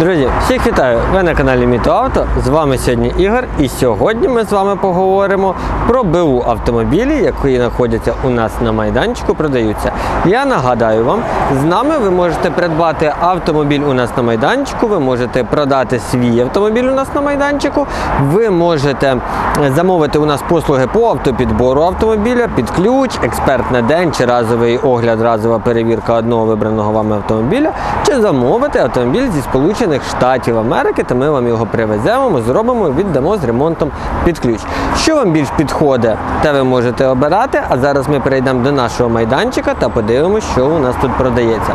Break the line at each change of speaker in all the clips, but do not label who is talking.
Друзі, всіх вітаю! Ви на каналі Міто Авто. З вами сьогодні Ігор. І сьогодні ми з вами поговоримо про БУ автомобілі, які знаходяться у нас на майданчику, продаються. Я нагадаю вам, з нами ви можете придбати автомобіль у нас на майданчику, ви можете продати свій автомобіль у нас на майданчику, ви можете замовити у нас послуги по автопідбору автомобіля під ключ, експерт на день чи разовий огляд, разова перевірка одного вибраного вами автомобіля, чи замовити автомобіль зі Сполучених Штатів Америки, то ми вам його привеземо, ми зробимо, віддамо з ремонтом під ключ. Що вам більш підходить, те ви можете обирати. А зараз ми перейдемо до нашого майданчика та подивимося, що у нас тут продається.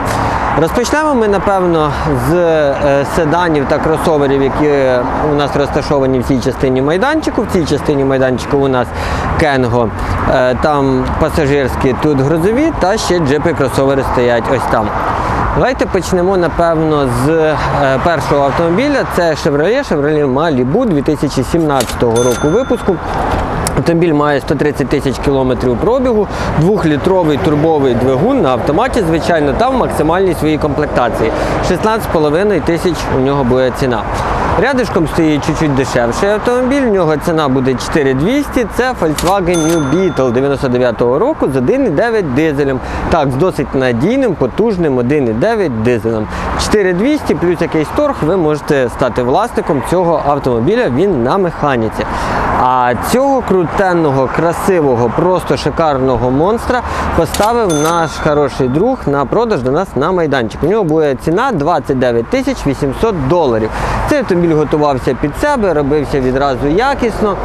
Розпочнемо ми, напевно, з е, седанів та кросоверів, які у нас розташовані в цій частині майданчику. В цій частині майданчику у нас Кенго, е, там пасажирські, тут грузові, та ще джипи кросовери стоять ось там. Давайте почнемо, напевно, з е, першого автомобіля. Це Chevrolet, Chevrolet Malibu 2017 року випуску. Автомобіль має 130 тисяч кілометрів пробігу, двохлітровий турбовий двигун на автоматі, звичайно, та в максимальній своїй комплектації. 16,5 тисяч у нього буде ціна. Рядишком стоїть чуть-чуть дешевший автомобіль, в нього ціна буде 4200, це Volkswagen New Beetle 99-го року з 1,9 дизелем. Так, з досить надійним, потужним 1,9 дизелем. 4200 плюс якийсь торг, ви можете стати власником цього автомобіля, він на механіці. А цього крутенного, красивого, просто шикарного монстра поставив наш хороший друг на продаж до нас на майданчик. У нього буде ціна 29 тисяч 800 доларів. Цей автомобіль готувався під себе, робився відразу якісно,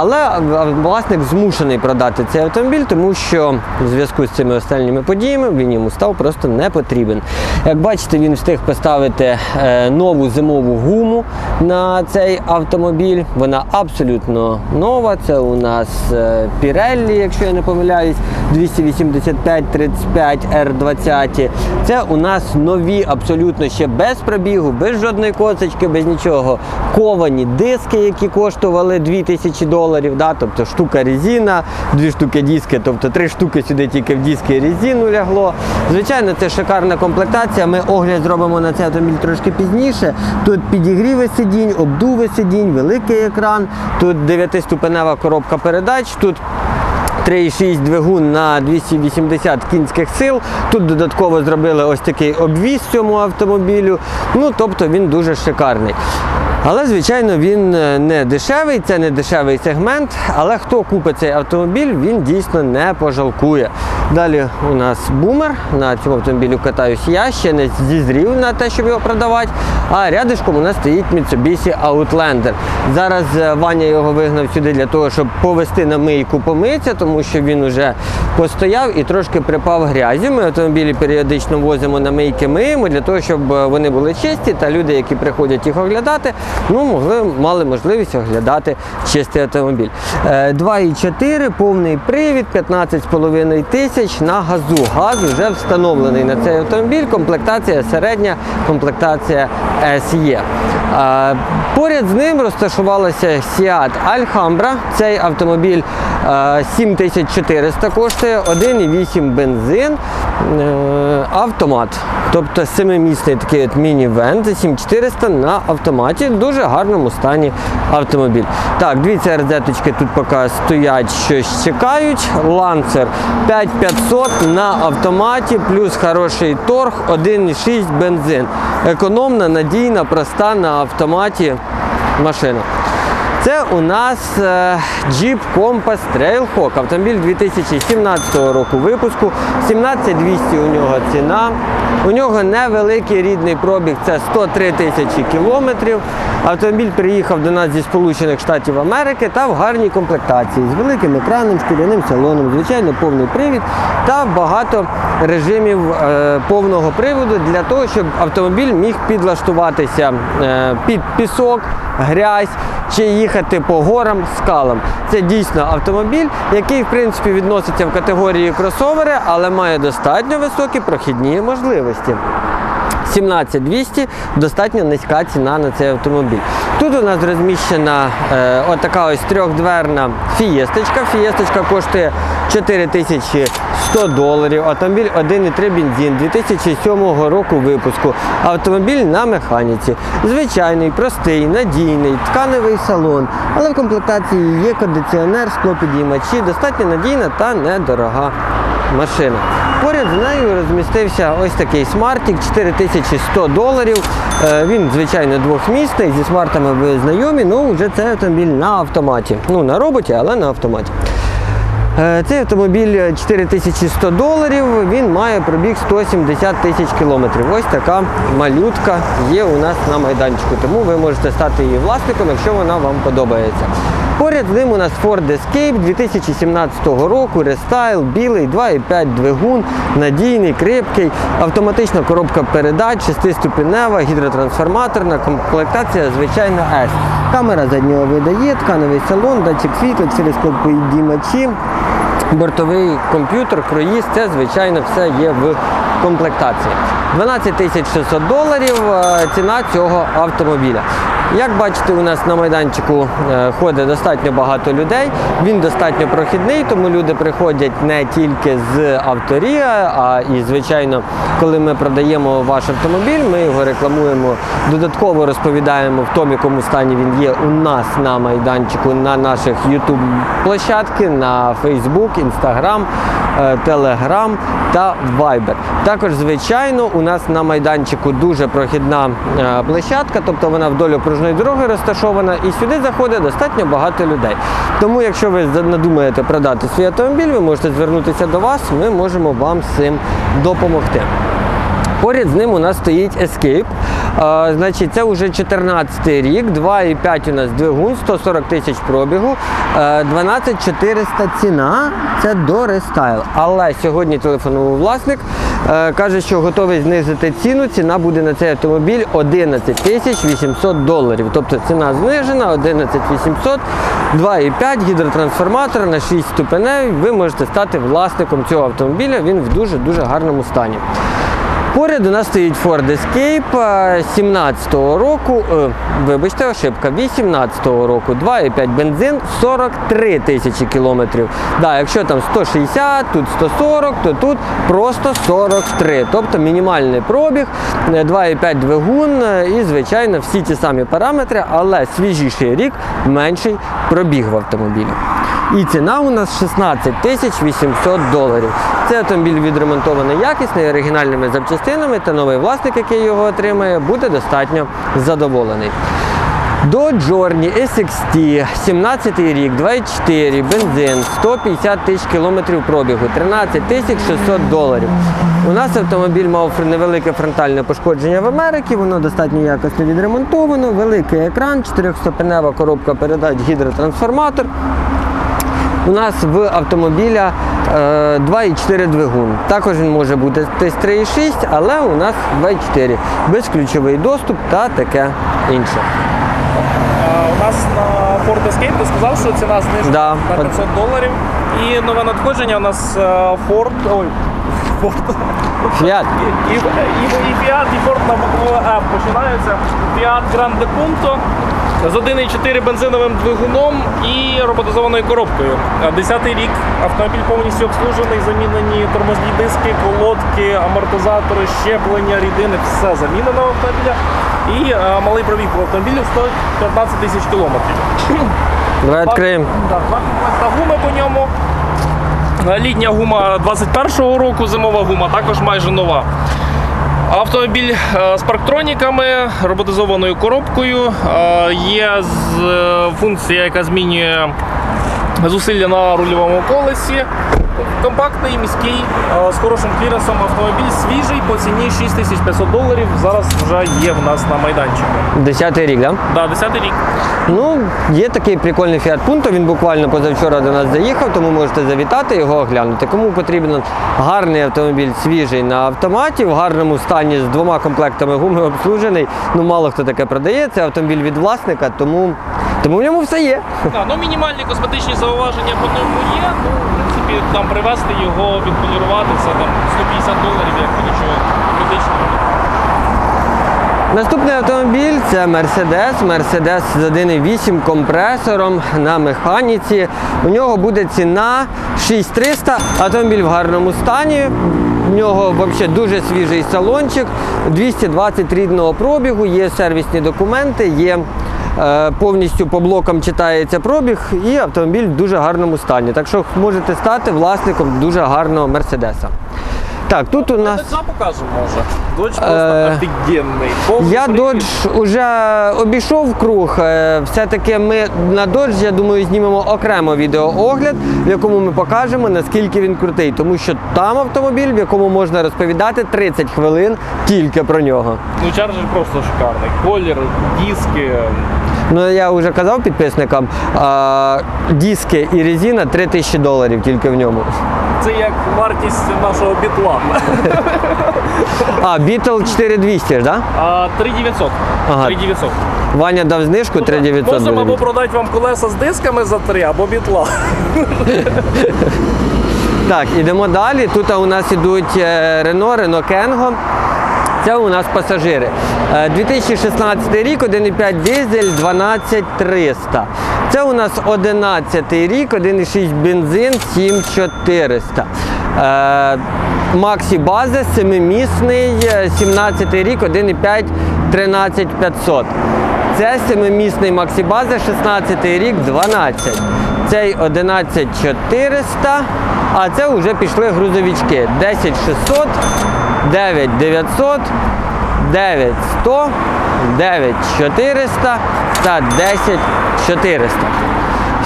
але власник змушений продати цей автомобіль, тому що в зв'язку з цими останніми подіями він йому став просто не потрібен. Як бачите, він встиг поставити е, нову зимову гуму на цей автомобіль. Вона абсолютно нова. Це у нас е, Pirelli, якщо я не помиляюсь, 285-35 R20. Це у нас нові, абсолютно ще без пробігу, без жодної косочки, без нічого. Ковані диски, які коштували 2000 доларів. Да? Тобто штука резина, дві штуки диски, тобто три штуки сюди тільки в диски резину лягло. Звичайно, це шикарна комплектація. Ми огляд зробимо на цей автомобіль трошки пізніше. Тут підігріви сидінь, обдуви сидінь, великий екран, тут 9-ступенева коробка передач. Тут 3,6 двигун на 280 кінських сил. Тут додатково зробили ось такий обвіз цьому автомобілю. Ну, тобто він дуже шикарний. Але, звичайно, він е, не дешевий, це не дешевий сегмент. Але хто купить цей автомобіль, він дійсно не пожалкує. Далі у нас бумер. На цьому автомобілі катаюсь я, ще не зізрів на те, щоб його продавати. А рядишком у нас стоїть Mitsubishi Outlander. Зараз е, Ваня його вигнав сюди для того, щоб повести на мийку помитися, тому що він уже постояв і трошки припав грязю. Ми автомобілі періодично возимо на мийки миємо для того, щоб е, вони були чисті, та люди, які приходять їх оглядати, ну могли мали можливість оглядати чистий автомобіль. Е, 2,4, повний привід, 15,5 тисяч на газу. Газ вже встановлений на цей автомобіль. Комплектація середня, комплектація SE. Поряд з ним розташувалася Seat Alhambra. Цей автомобіль е, 7400 коштує, 1,8 бензин, е, автомат. Тобто семимісний такий от міні-вен за 7400 на автоматі. В дуже гарному стані автомобіль. Так, дві CRZ тут поки стоять, щось чекають. Lancer 5500 на автоматі, плюс хороший торг, 1,6 бензин. Економна, надійна, проста на автоматі машина. Це у нас е, Jeep Compass Trailhawk, автомобіль 2017 року випуску, 17200 у нього ціна. У нього невеликий рідний пробіг, це 103 тисячі кілометрів. Автомобіль приїхав до нас зі Сполучених Штатів Америки та в гарній комплектації з великим екраном, шкіряним салоном, звичайно, повний привід та багато режимів е, повного приводу для того, щоб автомобіль міг підлаштуватися е, під пісок, грязь чи їхати по горам, скалам. Це дійсно автомобіль, який в принципі відноситься в категорії кросовери, але має достатньо високі прохідні можливості. 17200 достатньо низька ціна на цей автомобіль. Тут у нас розміщена е, отака ось трьохдверна фієсточка. Фієсточка коштує 4100 доларів. Автомобіль 1,3 бензин 2007 року випуску. Автомобіль на механіці. Звичайний, простий, надійний, тканевий салон. Але в комплектації є кондиціонер, склопідіймачі, достатньо надійна та недорога машина. Поряд з нею розмістився ось такий смартік 4100 доларів. Е, Він, звичайно, двохмісний, зі смартами ви знайомі, ну вже це автомобіль на автоматі. Ну, на роботі, але на автоматі. Е, Цей автомобіль 4100 доларів, він має пробіг 170 тисяч кілометрів. Ось така малютка є у нас на майданчику, тому ви можете стати її власником, якщо вона вам подобається. Поряд з ним у нас Ford Escape 2017 року, рестайл, білий, 2,5 двигун, надійний, крепкий, автоматична коробка передач, шестиступенева, гідротрансформаторна, комплектація звичайна S. Камера заднього видає, тканевий салон, датчик світла, телескопи бортовий комп'ютер, круїз, це звичайно все є в комплектації. 12 тисяч 600 доларів е, ціна цього автомобіля. Як бачите, у нас на майданчику е, ходить достатньо багато людей. Він достатньо прохідний, тому люди приходять не тільки з авторія, а і, звичайно, коли ми продаємо ваш автомобіль, ми його рекламуємо, додатково розповідаємо в тому, якому стані він є у нас на майданчику, на наших YouTube площадки, на Facebook, Instagram, Telegram та Viber. Також, звичайно, у нас на майданчику дуже прохідна е, площадка, тобто вона вдоль окружної дороги розташована, і сюди заходить достатньо багато людей. Тому, якщо ви надумаєте продати свій автомобіль, ви можете звернутися до вас, ми можемо вам з цим допомогти. Поряд з ним у нас стоїть Escape. Значить, це вже 14 рік, 2,5 у нас двигун, 140 тисяч пробігу, е, 12400 ціна. Це до рестайл. Але сьогодні телефонував власник, е, каже, що готовий знизити ціну. Ціна буде на цей автомобіль 11 тисяч 800 доларів. Тобто ціна знижена 11 800, 2,5 гідротрансформатор на 6 ступеней. Ви можете стати власником цього автомобіля. Він в дуже дуже гарному стані. Поряд у нас стоїть Ford Escape е, 17-го року, е, вибачте, ошибка, 18-го року, 2,5 бензин, 43 тисячі кілометрів. Да, якщо там 160, тут 140, то тут просто 43. Тобто мінімальний пробіг, е, 2,5 двигун е, і, звичайно, всі ті самі параметри, але свіжіший рік, менший пробіг в автомобілі. І ціна у нас 16 тисяч 800 доларів. Цей автомобіль відремонтований якісно, оригінальними запчастинами, та новий власник, який його отримає, буде достатньо задоволений. До Journey SXT, 17 рік, 2,4, бензин, 150 тисяч кілометрів пробігу, 13 тисяч 600 доларів. У нас автомобіль мав невелике фронтальне пошкодження в Америці, воно достатньо якісно відремонтовано, великий екран, 4-ступенева коробка передач, гідротрансформатор. У нас в автомобіля е, 2,4 двигун. Також він може бути десь 3,6, але у нас 2,4. Безключовий доступ та таке інше.
У нас на Ford Escape ти сказав, що ціна знижена
Да.
на 500 доларів. І нове надходження у нас е, Ford, ой, Ford, і, і, і, і Fiat, і Ford на букву F починаються. Fiat Grande Punto з 1,4 бензиновим двигуном і роботизованою коробкою. Е, Десятий рік автомобіль повністю обслужений, замінені тормозні диски, колодки, амортизатори, щеплення, рідини, все замінено в автомобіля. І е, малий пробіг по автомобілю 115 тисяч кілометрів.
Давай відкриємо.
Так, два комплекта гуми по ньому. Е, Літня гума 21-го року, зимова гума також майже нова. Автомобіль е, з парктроніками, роботизованою коробкою. Е, Є е, функція, яка змінює зусилля на рульовому колесі. Компактний, міський, е, з хорошим кліренсом автомобіль свіжий по ціні 6500 доларів. Зараз вже є в нас на майданчику.
Десятий рік, так? Да?
Да, 10 рік.
Ну, є такий прикольний Fiat Punto, він буквально позавчора до нас заїхав, тому можете завітати його оглянути. Кому потрібен гарний автомобіль свіжий на автоматі, в гарному стані з двома комплектами гуми обслужений. Ну, мало хто таке продає, це автомобіль від власника, тому, тому в ньому все є.
Так, ну мінімальні косметичні зауваження по ньому є. Ну, там привезти його, відполірувати, це там 150 доларів, як нічого критичного.
Наступний автомобіль це Mercedes. Mercedes з 1.8 компресором на механіці. У нього буде ціна 6300. Автомобіль в гарному стані. В нього взагалі дуже свіжий салончик, 220 рідного пробігу, є сервісні документи, є повністю по блокам читається пробіг, і автомобіль в дуже гарному стані. Так що можете стати власником дуже гарного Мерседеса. Так, тут у нас.
Доча покажемо, може. Просто
Е,
офігенний. Повний
Я. Dodge вже обійшов круг. Е, Все-таки ми на Dodge, я думаю, знімемо окремо відеоогляд, в якому ми покажемо, наскільки він крутий. Тому що там автомобіль, в якому можна розповідати 30 хвилин тільки про нього.
Ну, чарджер просто шикарний. Колір, диски.
Ну я вже казав підписникам, а, диски і резина 3000 доларів тільки в ньому.
Це як вартість нашого бітла.
А, Beetle 4200 ж, да?
А 3900.
Ага.
3900.
Ваня дав знижку 3900
Можемо або продати вам колеса з дисками за 3, або бітла.
Так, ідемо далі. Тут у нас ідуть е, Renault, Renault Kengo. Це у нас пасажири. Е, 2016 рік, 1,5 дизель, 12300. Це у нас 11 рік, 1,6 бензин, 7400. Е, Максі база, 7-місний, е, 17 рік, 1,5, 13500. Це семимісний Максі База, 16 рік, 12. Цей 11400, а це вже пішли грузовички. 10600, 9900, 9100, 9400 та 10400.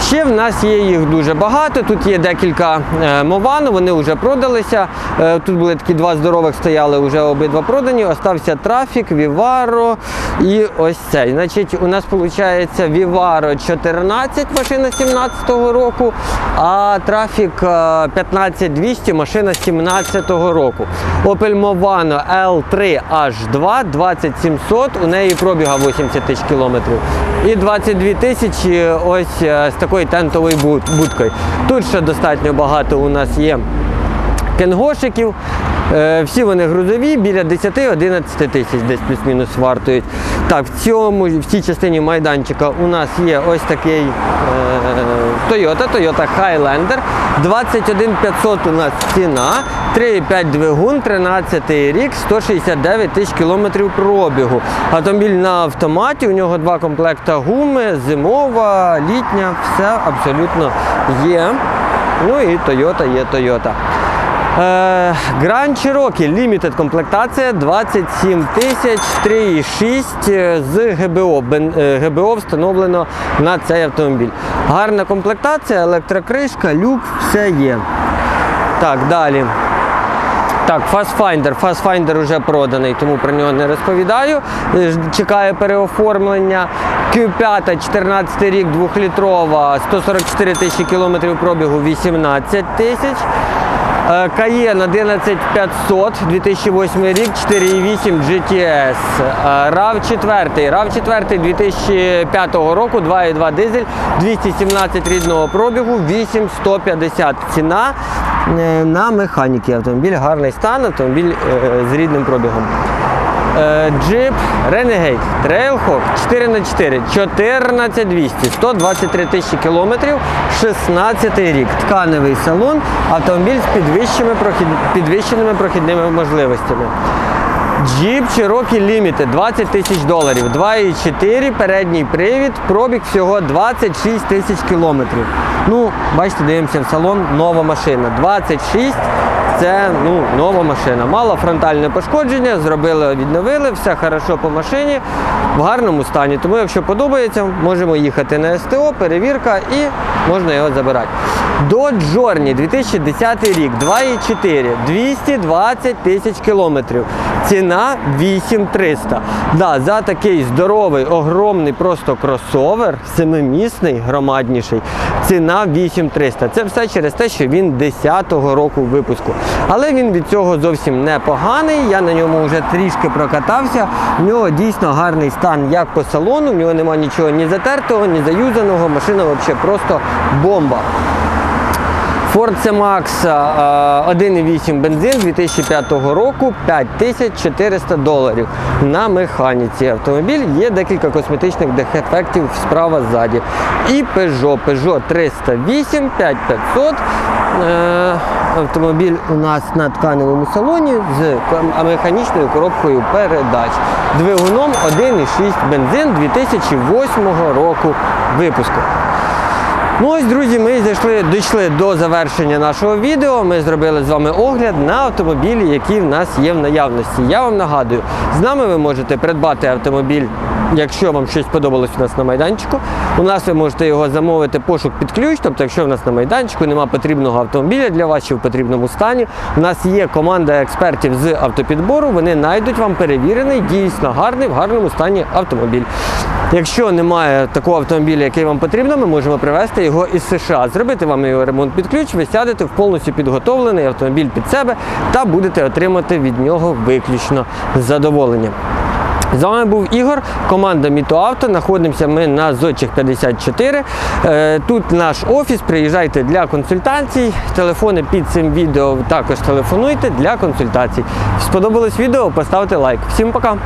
Ще в нас є їх дуже багато. Тут є декілька е, Мовану, вони вже продалися. Е, Тут були такі два здорових стояли, вже обидва продані. Остався трафік, Віваро і ось цей. Значить, у нас виходить Віваро 14 машина 17-го року, а трафік е, 15200 машина 17-го року. Opel Movano L3 H2 20700, у неї пробіга 80 тисяч кілометрів. І 22 тисячі ось е, з такою тентовою будкою. Тут ще достатньо багато у нас є кенгошиків. Е, Всі вони грузові, біля 10-11 тисяч десь плюс-мінус вартують. Так, в цьому в цій частині майданчика у нас є ось такий е, Toyota, Toyota Highlander. 21500 у нас ціна, 3,5 двигун, 13 рік, 169 тисяч кілометрів пробігу. Автомобіль на автоматі, у нього два комплекта гуми, зимова, літня, все абсолютно є. Ну і Toyota є Toyota. Е, Grand Cherokee Limited комплектація 27 тисяч 3,6 е, з ГБО. Е, ГБО встановлено на цей автомобіль. Гарна комплектація, електрокришка, люк, все є. Так, далі. Так, Fastfinder. Fastfinder вже проданий, тому про нього не розповідаю. Чекає переоформлення. Q5, 14 рік, 2-літрова, 144 тисячі кілометрів пробігу, 18 тисяч. Е, Cayenne 11500, 2008 рік, 4,8 GTS. Е, RAV4, RAV4 2005 року, 2,2 дизель, 217 рідного пробігу, 8150 ціна е, на механіки. Автомобіль гарний стан, автомобіль е, з рідним пробігом. Е, Jeep Renegade Trailhawk 4х4 14200 123 тисячі кілометрів 16 рік. Тканевий салон, автомобіль з підвищеними, прохід... підвищеними прохідними можливостями. Jeep Cherokee Limited 20 тисяч доларів, 2,4 передній привід, пробіг всього 26 тисяч кілометрів. Ну, бачите, дивимося в салон, нова машина. 26 це ну, нова машина. Мало фронтальне пошкодження, зробили, відновили, все хорошо по машині, в гарному стані. Тому, якщо подобається, можемо їхати на СТО, перевірка і можна його забирати. Dodge Journey 2010 рік, 2,4, 220 тисяч кілометрів. Ціна 8300. Да, за такий здоровий, огромний просто кросовер, семимісний, громадніший. Ціна 8300. Це все через те, що він 10-го року випуску. Але він від цього зовсім непоганий. Я на ньому вже трішки прокатався. В нього дійсно гарний стан як по салону, в нього немає нічого ні затертого, ні заюзаного. Машина взагалі просто бомба. Ford C-Max е, 1,8 бензин 2005 року 5400 доларів на механіці. Автомобіль є декілька косметичних дефектів справа ззаді. І Peugeot, Peugeot 308 5500. Е, Автомобіль у нас на тканевому салоні з механічною коробкою передач. Двигуном 1,6 бензин 2008 року випуску. Ну ось, друзі, ми зайшли, дійшли до завершення нашого відео. Ми зробили з вами огляд на автомобілі, які в нас є в наявності. Я вам нагадую, з нами ви можете придбати автомобіль, якщо вам щось сподобалось у нас на майданчику. У нас ви можете його замовити пошук під ключ. Тобто, якщо в нас на майданчику немає потрібного автомобіля для вас чи в потрібному стані, у нас є команда експертів з автопідбору. Вони знайдуть вам перевірений, дійсно гарний, в гарному стані автомобіль. Якщо немає такого автомобіля, який вам потрібно, ми можемо привезти його із США, зробити вам його ремонт під ключ, ви сядете в повністю підготовлений автомобіль під себе та будете отримати від нього виключно задоволення. З вами був Ігор, команда Мітоавто. Знаходимося ми на Зодчих 54. Е, Тут наш офіс. Приїжджайте для консультацій. Телефони під цим відео також телефонуйте для консультацій. Сподобалось відео? Поставте лайк. Всім пока!